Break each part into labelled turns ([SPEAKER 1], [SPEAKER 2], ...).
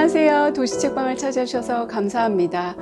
[SPEAKER 1] 안녕하세요. 도시책방을 찾아주셔서 감사합니다.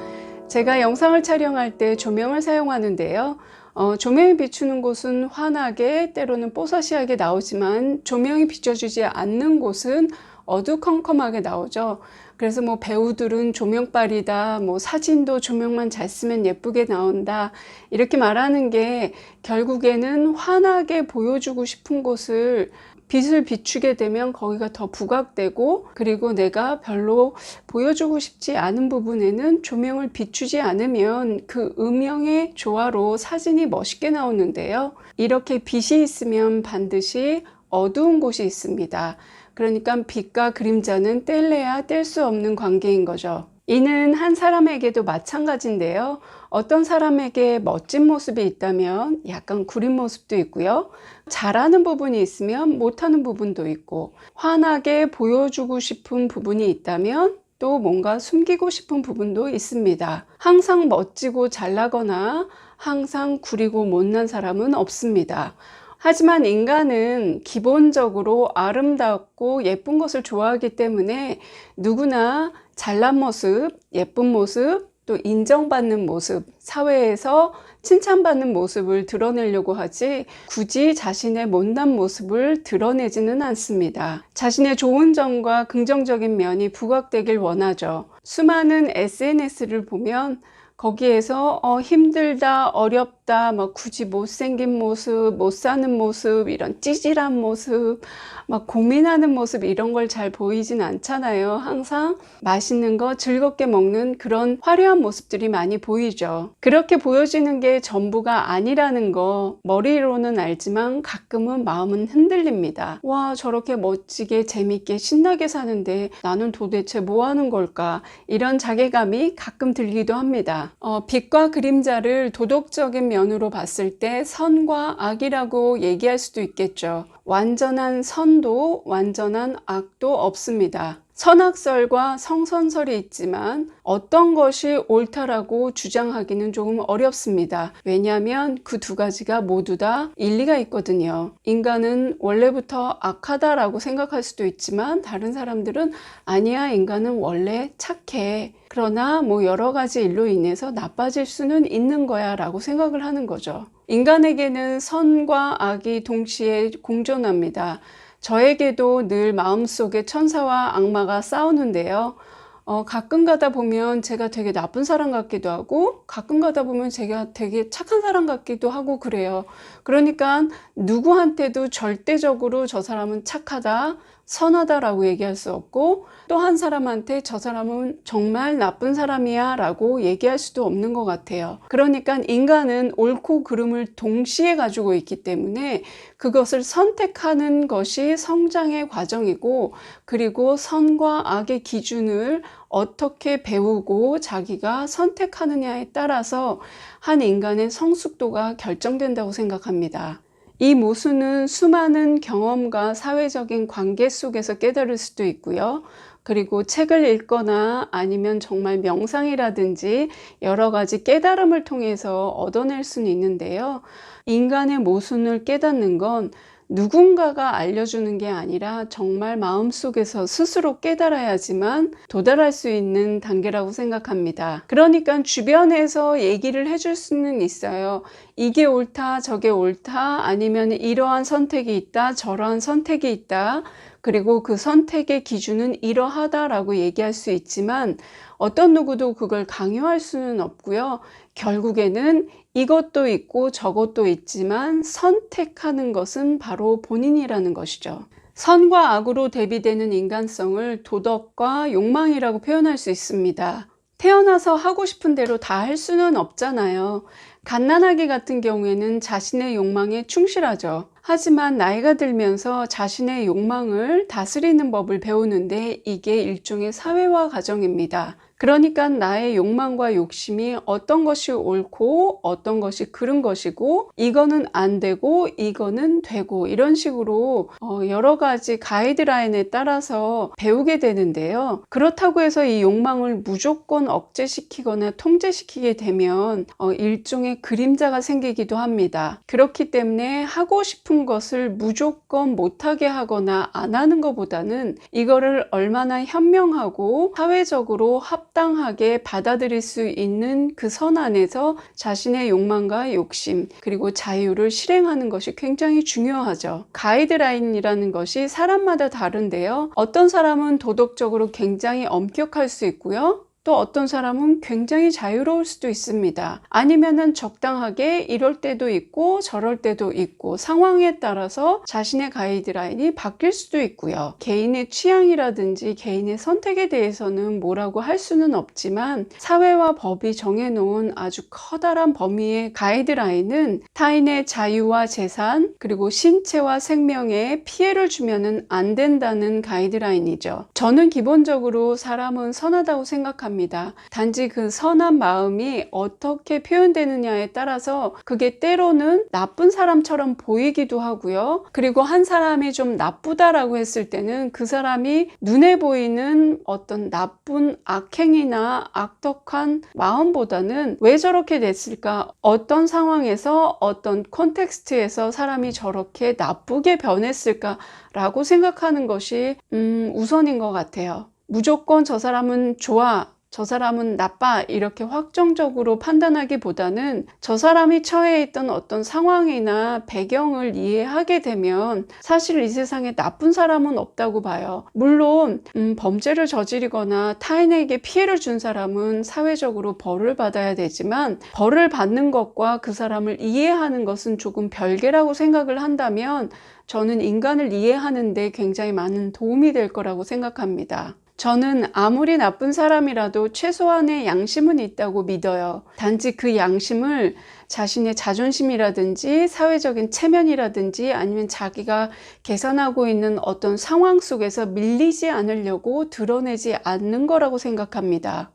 [SPEAKER 1] 제가 영상을 촬영할 때 조명을 사용하는데요. 어, 조명이 비추는 곳은 환하게 때로는 뽀사시하게 나오지만 조명이 비춰주지 않는 곳은 어두컴컴하게 나오죠. 그래서 뭐 배우들은 조명빨이다, 뭐 사진도 조명만 잘 쓰면 예쁘게 나온다, 이렇게 말하는 게 결국에는 환하게 보여주고 싶은 곳을 빛을 비추게 되면 거기가 더 부각되고 그리고 내가 별로 보여주고 싶지 않은 부분에는 조명을 비추지 않으면 그 음영의 조화로 사진이 멋있게 나오는데요. 이렇게 빛이 있으면 반드시 어두운 곳이 있습니다. 그러니까 빛과 그림자는 뗄래야 뗄 수 없는 관계인 거죠. 이는 한 사람에게도 마찬가지인데요. 어떤 사람에게 멋진 모습이 있다면 약간 구린 모습도 있고요. 잘하는 부분이 있으면 못하는 부분도 있고, 환하게 보여주고 싶은 부분이 있다면 또 뭔가 숨기고 싶은 부분도 있습니다. 항상 멋지고 잘나거나 항상 구리고 못난 사람은 없습니다. 하지만 인간은 기본적으로 아름답고 예쁜 것을 좋아하기 때문에 누구나 잘난 모습, 예쁜 모습, 또 인정받는 모습, 사회에서 칭찬받는 모습을 드러내려고 하지 굳이 자신의 못난 모습을 드러내지는 않습니다. 자신의 좋은 점과 긍정적인 면이 부각되길 원하죠. 수많은 SNS를 보면 거기에서 어, 힘들다, 어렵다, 막 굳이 못생긴 모습, 못 사는 모습, 이런 찌질한 모습, 막 고민하는 모습 이런 걸 잘 보이진 않잖아요. 항상 맛있는 거 즐겁게 먹는 그런 화려한 모습들이 많이 보이죠. 그렇게 보여지는 게 전부가 아니라는 거 머리로는 알지만 가끔은 마음은 흔들립니다. 와, 저렇게 멋지게 재밌게 신나게 사는데 나는 도대체 뭐 하는 걸까? 이런 자괴감이 가끔 들기도 합니다. 어, 빛과 그림자를 도덕적인 면 으로 봤을 때 선과 악이라고 얘기할 수도 있겠죠. 완전한 선도 완전한 악도 없습니다. 선악설과 성선설이 있지만 어떤 것이 옳다라고 주장하기는 조금 어렵습니다. 왜냐하면 그 두 가지가 모두 다 일리가 있거든요. 인간은 원래부터 악하다라고 생각할 수도 있지만 다른 사람들은 아니야, 인간은 원래 착해. 그러나 뭐 여러 가지 일로 인해서 나빠질 수는 있는 거야 라고 생각을 하는 거죠. 인간에게는 선과 악이 동시에 공존합니다. 저에게도 늘 마음속에 천사와 악마가 싸우는데요. 어, 가끔 가다 보면 제가 되게 나쁜 사람 같기도 하고, 가끔 가다 보면 제가 되게 착한 사람 같기도 하고 그래요. 그러니까 누구한테도 절대적으로 저 사람은 착하다, 선하다라고 얘기할 수 없고, 또 한 사람한테 저 사람은 정말 나쁜 사람이야 라고 얘기할 수도 없는 것 같아요. 그러니까 인간은 옳고 그름을 동시에 가지고 있기 때문에 그것을 선택하는 것이 성장의 과정이고, 그리고 선과 악의 기준을 어떻게 배우고 자기가 선택하느냐에 따라서 한 인간의 성숙도가 결정된다고 생각합니다. 이 모순은 수많은 경험과 사회적인 관계 속에서 깨달을 수도 있고요. 그리고 책을 읽거나 아니면 정말 명상이라든지 여러 가지 깨달음을 통해서 얻어낼 수는 있는데요. 인간의 모순을 깨닫는 건 누군가가 알려주는 게 아니라 정말 마음속에서 스스로 깨달아야지만 도달할 수 있는 단계라고 생각합니다. 그러니까 주변에서 얘기를 해줄 수는 있어요. 이게 옳다, 저게 옳다, 아니면 이러한 선택이 있다, 저러한 선택이 있다. 그리고 그 선택의 기준은 이러하다라고 얘기할 수 있지만 어떤 누구도 그걸 강요할 수는 없고요. 결국에는 이것도 있고 저것도 있지만 선택하는 것은 바로 본인이라는 것이죠. 선과 악으로 대비되는 인간성을 도덕과 욕망이라고 표현할 수 있습니다. 태어나서 하고 싶은 대로 다 할 수는 없잖아요. 갓난아기 같은 경우에는 자신의 욕망에 충실하죠. 하지만 나이가 들면서 자신의 욕망을 다스리는 법을 배우는데 이게 일종의 사회화 과정입니다. 그러니까 나의 욕망과 욕심이 어떤 것이 옳고 어떤 것이 그른 것이고 이거는 안 되고 이거는 되고 이런 식으로 어, 여러 가지 가이드라인에 따라서 배우게 되는데요. 그렇다고 해서 이 욕망을 무조건 억제시키거나 통제시키게 되면 어, 일종의 그림자가 생기기도 합니다. 그렇기 때문에 하고 싶은 것을 무조건 못하게 하거나 안 하는 것보다는 이거를 얼마나 현명하고 사회적으로 합 당하게 받아들일 수 있는 그 선 안에서 자신의 욕망과 욕심 그리고 자유를 실행하는 것이 굉장히 중요하죠. 가이드라인이라는 것이 사람마다 다른데요. 어떤 사람은 도덕적으로 굉장히 엄격할 수 있고요. 또 어떤 사람은 굉장히 자유로울 수도 있습니다. 아니면은 적당하게 이럴 때도 있고 저럴 때도 있고 상황에 따라서 자신의 가이드라인이 바뀔 수도 있고요. 개인의 취향이라든지 개인의 선택에 대해서는 뭐라고 할 수는 없지만 사회와 법이 정해놓은 아주 커다란 범위의 가이드라인은 타인의 자유와 재산 그리고 신체와 생명에 피해를 주면은 안 된다는 가이드라인이죠. 저는 기본적으로 사람은 선하다고 생각합니다. 합니다. 단지 그 선한 마음이 어떻게 표현되느냐에 따라서 그게 때로는 나쁜 사람처럼 보이기도 하고요. 그리고 한 사람이 좀 나쁘다라고 했을 때는 그 사람이 눈에 보이는 어떤 나쁜 악행이나 악덕한 마음보다는 왜 저렇게 됐을까? 어떤 상황에서 어떤 콘텍스트에서 사람이 저렇게 나쁘게 변했을까? 라고 생각하는 것이 음, 우선인 것 같아요. 무조건 저 사람은 좋아. 저 사람은 나빠 이렇게 확정적으로 판단하기보다는 저 사람이 처해 있던 어떤 상황이나 배경을 이해하게 되면 사실 이 세상에 나쁜 사람은 없다고 봐요. 물론 음, 범죄를 저지르거나 타인에게 피해를 준 사람은 사회적으로 벌을 받아야 되지만 벌을 받는 것과 그 사람을 이해하는 것은 조금 별개라고 생각을 한다면 저는 인간을 이해하는데 굉장히 많은 도움이 될 거라고 생각합니다. 저는 아무리 나쁜 사람이라도 최소한의 양심은 있다고 믿어요. 단지 그 양심을 자신의 자존심이라든지 사회적인 체면이라든지 아니면 자기가 개선하고 있는 어떤 상황 속에서 밀리지 않으려고 드러내지 않는 거라고 생각합니다.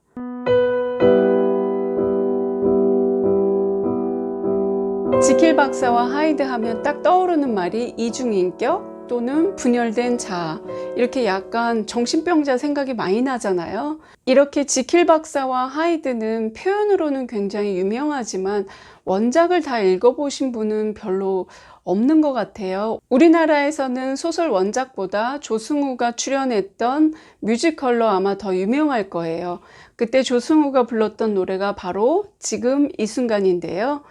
[SPEAKER 1] 지킬 박사와 하이드 하면 딱 떠오르는 말이 이중인격? 또는 분열된 자 이렇게 약간 정신병자 생각이 많이 나잖아요. 이렇게 지킬 박사와 하이드는 표현으로는 굉장히 유명하지만 원작을 다 읽어보신 분은 별로 없는 것 같아요. 우리나라에서는 소설 원작보다 조승우가 출연했던 뮤지컬로 아마 더 유명할 거예요. 그때 조승우가 불렀던 노래가 바로 지금 이 순간인데요.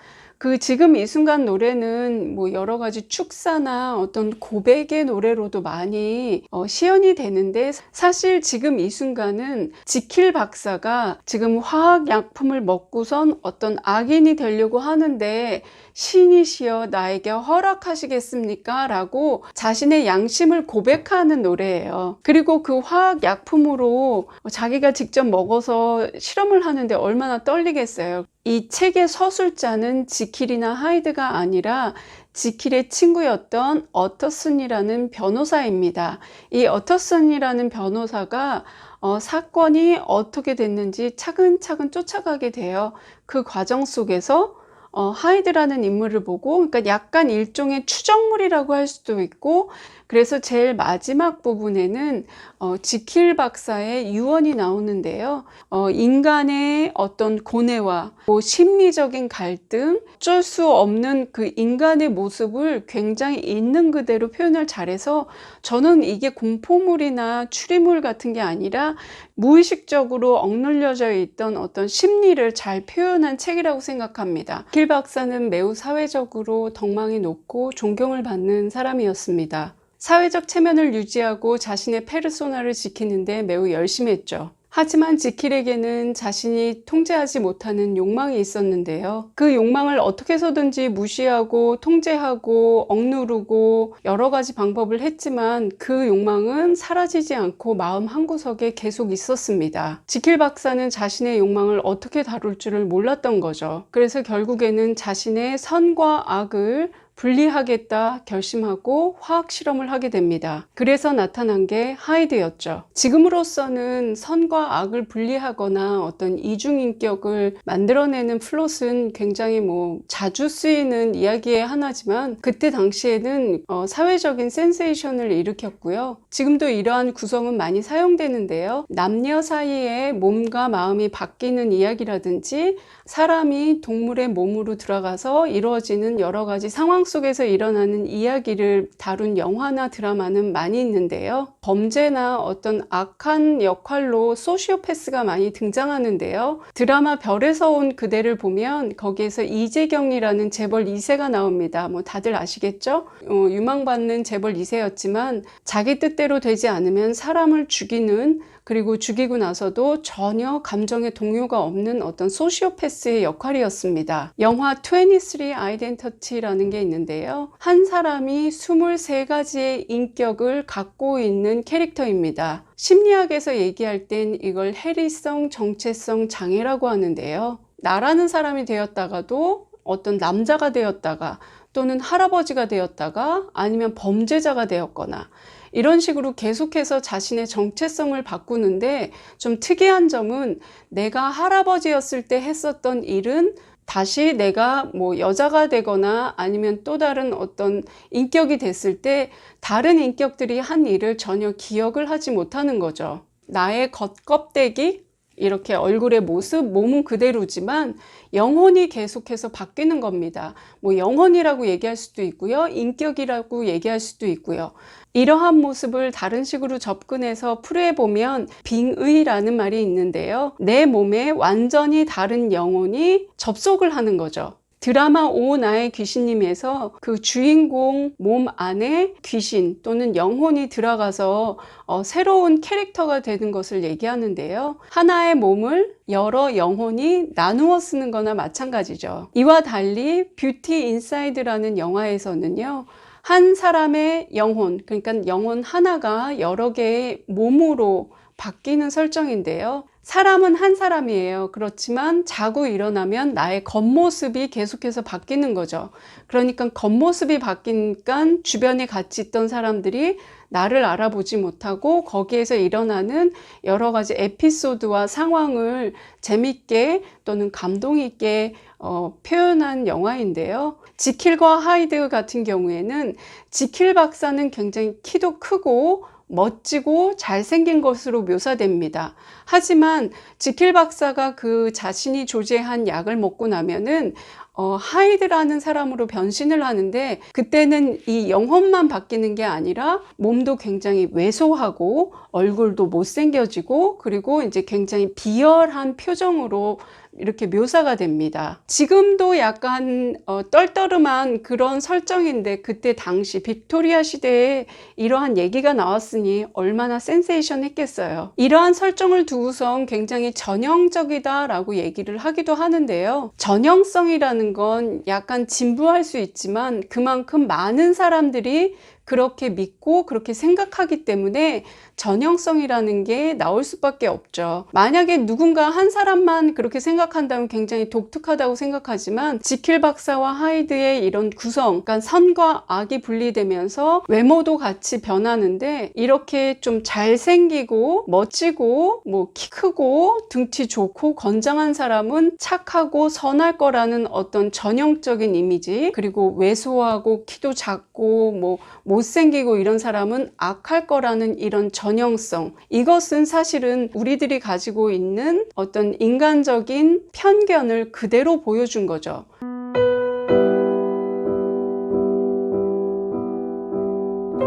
[SPEAKER 1] 그 지금 이 순간 노래는 뭐 여러 가지 축사나 어떤 고백의 노래로도 많이 어, 시연이 되는데 사실 지금 이 순간은 지킬 박사가 지금 화학약품을 먹고선 어떤 악인이 되려고 하는데 신이시여 나에게 허락하시겠습니까? 라고 자신의 양심을 고백하는 노래예요. 그리고 그 화학약품으로 자기가 직접 먹어서 실험을 하는데 얼마나 떨리겠어요. 이 책의 서술자는 지킬이나 하이드가 아니라 지킬의 친구였던 어터슨이라는 변호사입니다. 이 어터슨이라는 변호사가 어, 사건이 어떻게 됐는지 차근차근 쫓아가게 돼요. 그 과정 속에서 어, 하이드라는 인물을 보고 그러니까 약간 일종의 추정물이라고 할 수도 있고 그래서 제일 마지막 부분에는 어, 지킬 박사의 유언이 나오는데요. 어, 인간의 어떤 고뇌와 뭐 심리적인 갈등, 어쩔 수 없는 그 인간의 모습을 굉장히 있는 그대로 표현을 잘해서 저는 이게 공포물이나 추리물 같은 게 아니라 무의식적으로 억눌려져 있던 어떤 심리를 잘 표현한 책이라고 생각합니다. 길 박사는 매우 사회적으로 덕망이 높고 존경을 받는 사람이었습니다. 사회적 체면을 유지하고 자신의 페르소나를 지키는데 매우 열심히 했죠. 하지만 지킬에게는 자신이 통제하지 못하는 욕망이 있었는데요. 그 욕망을 어떻게 해서든지 무시하고 통제하고 억누르고 여러 가지 방법을 했지만 그 욕망은 사라지지 않고 마음 한구석에 계속 있었습니다. 지킬 박사는 자신의 욕망을 어떻게 다룰 줄을 몰랐던 거죠. 그래서 결국에는 자신의 선과 악을 분리하겠다 결심하고 화학 실험을 하게 됩니다. 그래서 나타난 게 하이드였죠. 지금으로서는 선과 악을 분리하거나 어떤 이중인격을 만들어내는 플롯은 굉장히 뭐 자주 쓰이는 이야기의 하나지만 그때 당시에는 어, 사회적인 센세이션을 일으켰고요. 지금도 이러한 구성은 많이 사용되는데요. 남녀 사이에 몸과 마음이 바뀌는 이야기라든지 사람이 동물의 몸으로 들어가서 이루어지는 여러 가지 상황 속에서 일어나는 이야기를 다룬 영화나 드라마는 많이 있는데요. 범죄나 어떤 악한 역할로 소시오패스가 많이 등장하는데요. 드라마 별에서 온 그대를 보면 거기에서 이재경이라는 재벌 2세가 나옵니다. 뭐 다들 아시겠죠? 어, 유망받는 재벌 2세였지만 자기 뜻대로 되지 않으면 사람을 죽이는 그리고 죽이고 나서도 전혀 감정의 동요가 없는 어떤 소시오패스의 역할이었습니다. 영화 23 아이덴티티라는 게 있는데요. 한 사람이 23가지의 인격을 갖고 있는 캐릭터입니다. 심리학에서 얘기할 땐 이걸 해리성 정체성 장애라고 하는데요. 나라는 사람이 되었다가도 어떤 남자가 되었다가 또는 할아버지가 되었다가 아니면 범죄자가 되었거나 이런 식으로 계속해서 자신의 정체성을 바꾸는데 좀 특이한 점은 내가 할아버지였을 때 했었던 일은 다시 내가 뭐 여자가 되거나 아니면 또 다른 어떤 인격이 됐을 때 다른 인격들이 한 일을 전혀 기억을 하지 못하는 거죠. 나의 겉껍데기, 이렇게 얼굴의 모습, 몸은 그대로지만 영혼이 계속해서 바뀌는 겁니다. 뭐 영혼이라고 얘기할 수도 있고요. 인격이라고 얘기할 수도 있고요. 이러한 모습을 다른 식으로 접근해서 풀이해 보면 빙의라는 말이 있는데요. 내 몸에 완전히 다른 영혼이 접속을 하는 거죠. 드라마 오 나의 귀신님에서 그 주인공 몸 안에 귀신 또는 영혼이 들어가서 어, 새로운 캐릭터가 되는 것을 얘기하는데요. 하나의 몸을 여러 영혼이 나누어 쓰는 거나 마찬가지죠. 이와 달리 뷰티 인사이드라는 영화에서는요. 한 사람의 영혼, 그러니까 영혼 하나가 여러 개의 몸으로 바뀌는 설정인데요. 사람은 한 사람이에요. 그렇지만 자고 일어나면 나의 겉모습이 계속해서 바뀌는 거죠. 그러니까 겉모습이 바뀌니까 주변에 같이 있던 사람들이 나를 알아보지 못하고 거기에서 일어나는 여러 가지 에피소드와 상황을 재밌게 또는 감동 있게 어, 표현한 영화인데요. 지킬과 하이드 같은 경우에는 지킬 박사는 굉장히 키도 크고 멋지고 잘생긴 것으로 묘사됩니다. 하지만 지킬 박사가 그 자신이 조제한 약을 먹고 나면은 어, 하이드라는 사람으로 변신을 하는데 그때는 이 영혼만 바뀌는 게 아니라 몸도 굉장히 왜소하고 얼굴도 못생겨지고 그리고 이제 굉장히 비열한 표정으로 이렇게 묘사가 됩니다. 지금도 약간 어, 떨떠름한 그런 설정인데 그때 당시 빅토리아 시대에 이러한 얘기가 나왔으니 얼마나 센세이션 했겠어요. 이러한 설정을 두고선 굉장히 전형적이다 라고 얘기를 하기도 하는데요. 전형성이라는 건 약간 진부할 수 있지만 그만큼 많은 사람들이 그렇게 믿고 그렇게 생각하기 때문에 전형성이라는 게 나올 수밖에 없죠. 만약에 누군가 한 사람만 그렇게 생각한다면 굉장히 독특하다고 생각하지만 지킬 박사와 하이드의 이런 구성, 그러니까 선과 악이 분리되면서 외모도 같이 변하는데 이렇게 좀 잘생기고 멋지고 뭐 키 크고 등치 좋고 건장한 사람은 착하고 선할 거라는 어떤 전형적인 이미지 그리고 왜소하고 키도 작고 뭐 못생기고 이런 사람은 악할 거라는 이런 전형성. 이것은 사실은 우리들이 가지고 있는 어떤 인간적인 편견을 그대로 보여준 거죠.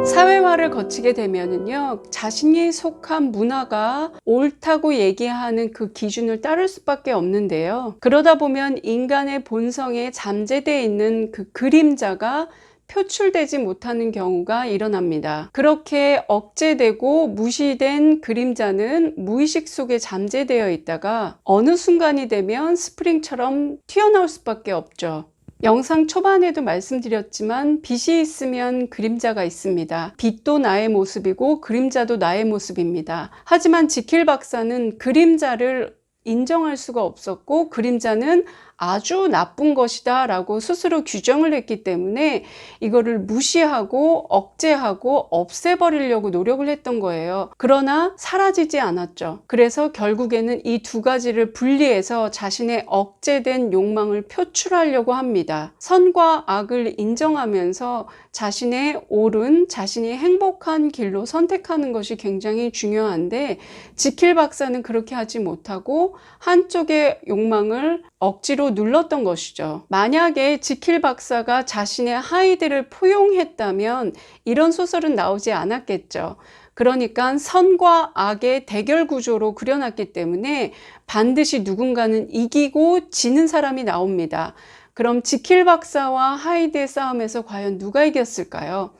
[SPEAKER 1] 사회화를 거치게 되면은요, 자신이 속한 문화가 옳다고 얘기하는 그 기준을 따를 수밖에 없는데요. 그러다 보면 인간의 본성에 잠재되어 있는 그 그림자가 표출되지 못하는 경우가 일어납니다. 그렇게 억제되고 무시된 그림자는 무의식 속에 잠재되어 있다가 어느 순간이 되면 스프링처럼 튀어나올 수밖에 없죠. 영상 초반에도 말씀드렸지만 빛이 있으면 그림자가 있습니다. 빛도 나의 모습이고 그림자도 나의 모습입니다. 하지만 지킬 박사는 그림자를 인정할 수가 없었고 그림자는 아주 나쁜 것이다 라고 스스로 규정을 했기 때문에 이거를 무시하고 억제하고 없애버리려고 노력을 했던 거예요. 그러나 사라지지 않았죠. 그래서 결국에는 이 두 가지를 분리해서 자신의 억제된 욕망을 표출하려고 합니다. 선과 악을 인정하면서 자신의 옳은, 자신이 행복한 길로 선택하는 것이 굉장히 중요한데, 지킬 박사는 그렇게 하지 못하고 한쪽의 욕망을 억지로 눌렀던 것이죠. 만약에 지킬 박사가 자신의 하이드를 포용했다면 이런 소설은 나오지 않았겠죠. 그러니까 선과 악의 대결 구조로 그려놨기 때문에 반드시 누군가는 이기고 지는 사람이 나옵니다. 그럼 지킬 박사와 하이드의 싸움에서 과연 누가 이겼을까요?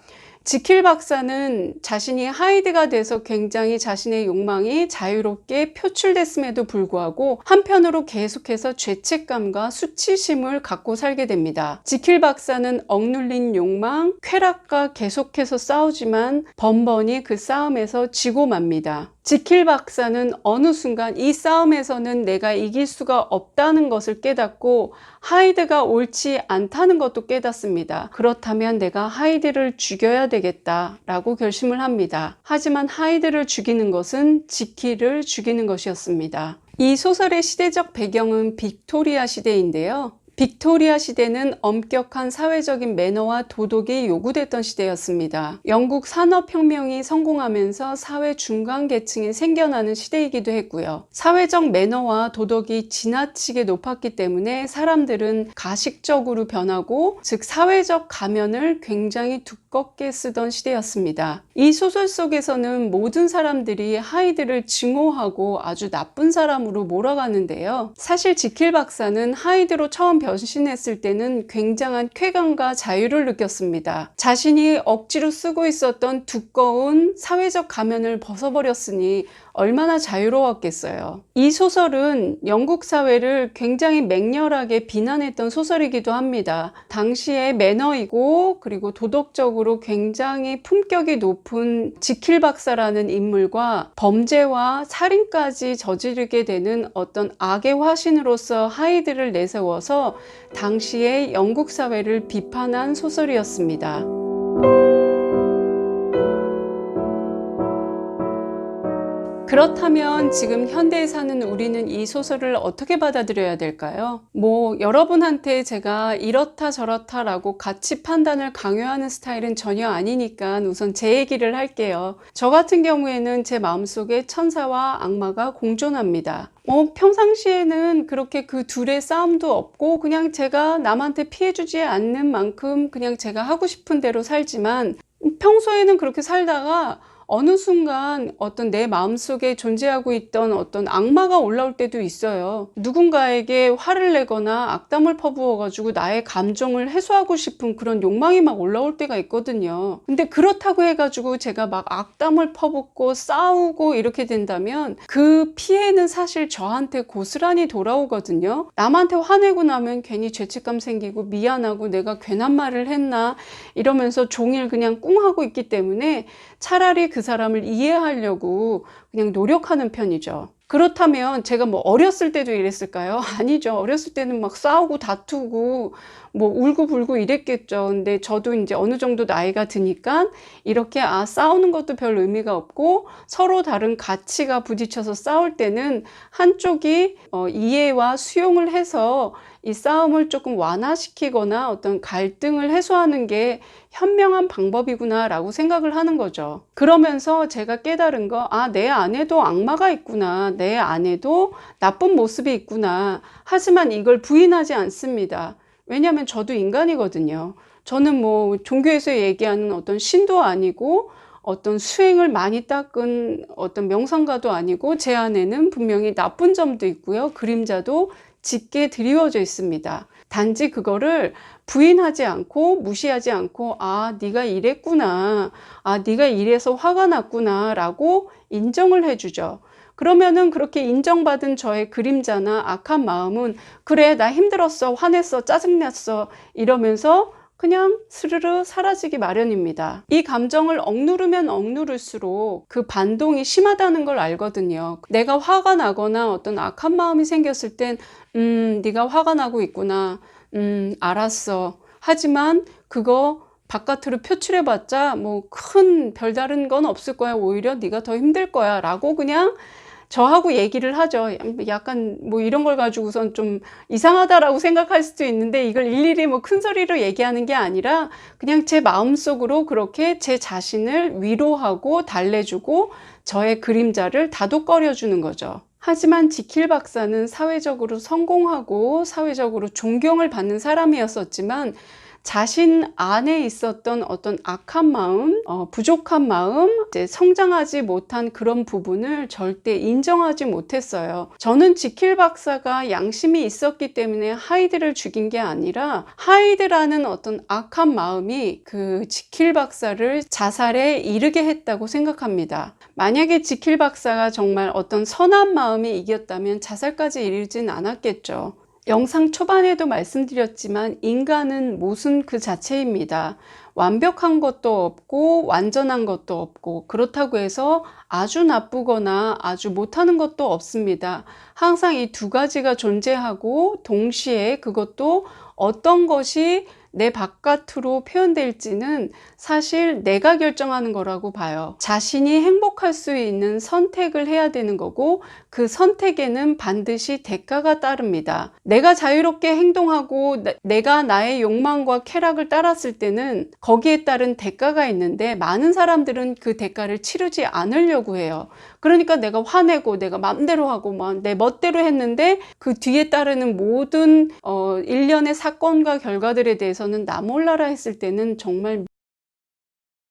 [SPEAKER 1] 지킬 박사는 자신이 하이드가 돼서 굉장히 자신의 욕망이 자유롭게 표출됐음에도 불구하고 한편으로 계속해서 죄책감과 수치심을 갖고 살게 됩니다. 지킬 박사는 억눌린 욕망, 쾌락과 계속해서 싸우지만 번번이 그 싸움에서 지고 맙니다. 지킬 박사는 어느 순간 이 싸움에서는 내가 이길 수가 없다는 것을 깨닫고 하이드가 옳지 않다는 것도 깨닫습니다. 그렇다면 내가 하이드를 죽여야 되겠다 라고 결심을 합니다. 하지만 하이드를 죽이는 것은 지킬을 죽이는 것이었습니다. 이 소설의 시대적 배경은 빅토리아 시대인데요. 빅토리아 시대는 엄격한 사회적인 매너와 도덕이 요구됐던 시대였습니다. 영국 산업혁명이 성공하면서 사회 중간 계층이 생겨나는 시대이기도 했고요. 사회적 매너와 도덕이 지나치게 높았기 때문에 사람들은 가식적으로 변하고 즉 사회적 가면을 굉장히 두껍게 쓰던 시대였습니다. 이 소설 속에서는 모든 사람들이 하이드를 증오하고 아주 나쁜 사람으로 몰아가는데요. 사실 지킬 박사는 하이드로 처음 변신했을 때는 굉장한 쾌감과 자유를 느꼈습니다. 자신이 억지로 쓰고 있었던 두꺼운 사회적 가면을 벗어버렸으니 얼마나 자유로웠겠어요. 이 소설은 영국 사회를 굉장히 맹렬하게 비난했던 소설이기도 합니다. 당시의 매너이고 그리고 도덕적으로 굉장히 품격이 높은 지킬 박사라는 인물과 범죄와 살인까지 저지르게 되는 어떤 악의 화신으로서 하이드를 내세워서 당시의 영국 사회를 비판한 소설이었습니다. 그렇다면 지금 현대에 사는 우리는 이 소설을 어떻게 받아들여야 될까요? 뭐 여러분한테 제가 이렇다 저렇다 라고 가치 판단을 강요하는 스타일은 전혀 아니니까 우선 제 얘기를 할게요. 저 같은 경우에는 제 마음속에 천사와 악마가 공존합니다. 어, 평상시에는 그렇게 그 둘의 싸움도 없고 그냥 제가 남한테 피해주지 않는 만큼 그냥 제가 하고 싶은 대로 살지만 평소에는 그렇게 살다가 어느 순간 어떤 내 마음속에 존재하고 있던 어떤 악마가 올라올 때도 있어요. 누군가에게 화를 내거나 악담을 퍼부어 가지고 나의 감정을 해소하고 싶은 그런 욕망이 막 올라올 때가 있거든요. 근데 그렇다고 해 가지고 제가 막 악담을 퍼붓고 싸우고 이렇게 된다면 그 피해는 사실 저한테 고스란히 돌아오거든요. 남한테 화내고 나면 괜히 죄책감 생기고 미안하고 내가 괜한 말을 했나 이러면서 종일 그냥 꿍 하고 있기 때문에 차라리 그 사람을 이해하려고 그냥 노력하는 편이죠. 그렇다면 제가 뭐 어렸을 때도 이랬을까요? 아니죠. 어렸을 때는 막 싸우고 다투고 뭐 울고 불고 이랬겠죠. 근데 저도 이제 어느 정도 나이가 드니까 이렇게 아 싸우는 것도 별 의미가 없고 서로 다른 가치가 부딪혀서 싸울 때는 한쪽이 어, 이해와 수용을 해서 이 싸움을 조금 완화시키거나 어떤 갈등을 해소하는 게 현명한 방법이구나 라고 생각을 하는 거죠. 그러면서 제가 깨달은 거, 아, 내 안에도 악마가 있구나. 내 안에도 나쁜 모습이 있구나. 하지만 이걸 부인하지 않습니다. 왜냐하면 저도 인간이거든요. 저는 뭐 종교에서 얘기하는 어떤 신도 아니고 어떤 수행을 많이 닦은 어떤 명상가도 아니고 제 안에는 분명히 나쁜 점도 있고요. 그림자도 짙게 드리워져 있습니다. 단지 그거를 부인하지 않고 무시하지 않고 아 네가 이랬구나 아 네가 이래서 화가 났구나 라고 인정을 해주죠. 그러면은 그렇게 인정받은 저의 그림자나 악한 마음은 그래 나 힘들었어 화냈어 짜증났어 이러면서 그냥 스르르 사라지기 마련입니다. 이 감정을 억누르면 억누를수록 그 반동이 심하다는 걸 알거든요. 내가 화가 나거나 어떤 악한 마음이 생겼을 땐, 음, 네가 화가 나고 있구나. 음, 알았어. 하지만 그거 바깥으로 표출해봤자 뭐 큰 별다른 건 없을 거야. 오히려 네가 더 힘들 거야. 라고 그냥 저하고 얘기를 하죠. 약간 뭐 이런 걸 가지고선 좀 이상하다라고 생각할 수도 있는데 이걸 일일이 뭐 큰 소리로 얘기하는 게 아니라 그냥 제 마음속으로 그렇게 제 자신을 위로하고 달래주고 저의 그림자를 다독거려 주는 거죠. 하지만 지킬 박사는 사회적으로 성공하고 사회적으로 존경을 받는 사람이었었지만 자신 안에 있었던 어떤 악한 마음, 어, 부족한 마음, 성장하지 못한 그런 부분을 절대 인정하지 못했어요. 저는 지킬 박사가 양심이 있었기 때문에 하이드를 죽인 게 아니라 하이드라는 어떤 악한 마음이 그 지킬 박사를 자살에 이르게 했다고 생각합니다. 만약에 지킬 박사가 정말 어떤 선한 마음이 이겼다면 자살까지 이르진 않았겠죠. 영상 초반에도 말씀드렸지만 인간은 모순 그 자체입니다. 완벽한 것도 없고 완전한 것도 없고 그렇다고 해서 아주 나쁘거나 아주 못하는 것도 없습니다. 항상 이 두 가지가 존재하고 동시에 그것도 어떤 것이 내 바깥으로 표현될지는 사실 내가 결정하는 거라고 봐요. 자신이 행복할 수 있는 선택을 해야 되는 거고 그 선택에는 반드시 대가가 따릅니다. 내가 자유롭게 행동하고 나- 내가 나의 욕망과 쾌락을 따랐을 때는 거기에 따른 대가가 있는데 많은 사람들은 그 대가를 치르지 않으려고 해요. 그러니까 내가 화내고 내가 맘대로 하고 막 내 멋대로 했는데 그 뒤에 따르는 모든 어, 일련의 사건과 결과들에 대해서는 나 몰라라 했을 때는 정말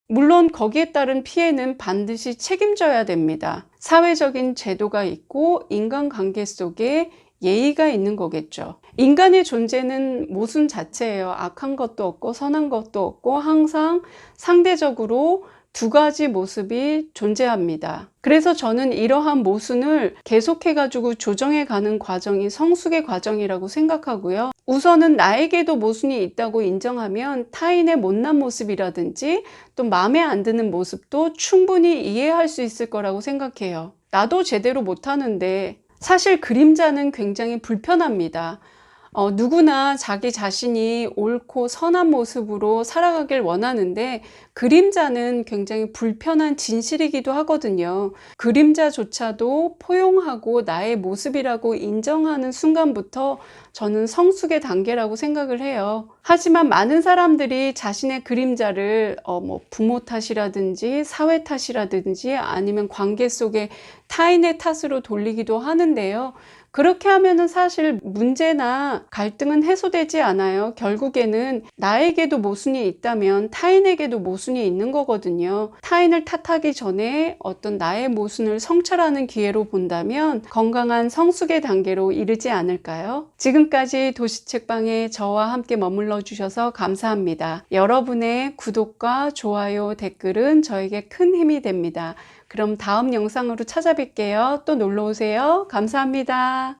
[SPEAKER 1] 물론 거기에 따른 피해는 반드시 책임져야 됩니다. 사회적인 제도가 있고 인간관계 속에 예의가 있는 거겠죠. 인간의 존재는 모순 자체예요. 악한 것도 없고 선한 것도 없고 항상 상대적으로 두 가지 모습이 존재합니다. 그래서 저는 이러한 모순을 계속해가지고 조정해 가는 과정이 성숙의 과정이라고 생각하고요. 우선은 나에게도 모순이 있다고 인정하면 타인의 못난 모습이라든지 또 마음에 안 드는 모습도 충분히 이해할 수 있을 거라고 생각해요. 나도 제대로 못하는데 사실 그림자는 굉장히 불편합니다. 어, 누구나 자기 자신이 옳고 선한 모습으로 살아가길 원하는데 그림자는 굉장히 불편한 진실이기도 하거든요. 그림자조차도 포용하고 나의 모습이라고 인정하는 순간부터 저는 성숙의 단계라고 생각을 해요. 하지만 많은 사람들이 자신의 그림자를 어, 뭐 부모 탓이라든지 사회 탓이라든지 아니면 관계 속에 타인의 탓으로 돌리기도 하는데요. 그렇게 하면은 사실 문제나 갈등은 해소되지 않아요. 결국에는 나에게도 모순이 있다면 타인에게도 모순이 있는 거거든요. 타인을 탓하기 전에 어떤 나의 모순을 성찰하는 기회로 본다면 건강한 성숙의 단계로 이르지 않을까요? 지금까지 도시책방에 저와 함께 머물 러 주셔서 감사합니다. 여러분의 구독과 좋아요, 댓글은 저에게 큰 힘이 됩니다. 그럼 다음 영상으로 찾아뵐게요. 또 놀러 오세요. 감사합니다.